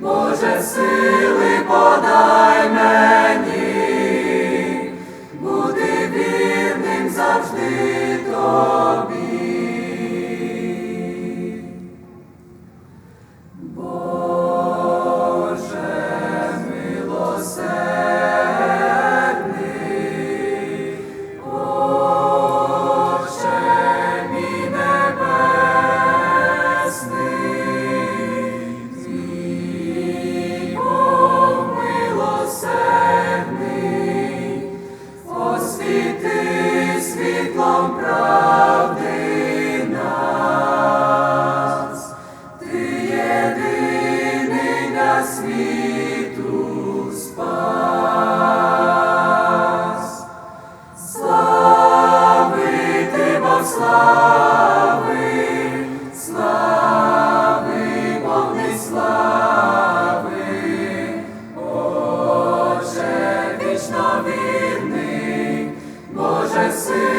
Боже сили подай мене. освіти світлом правди нас. ти єдиний на світу спас. Славити Бог слава. see.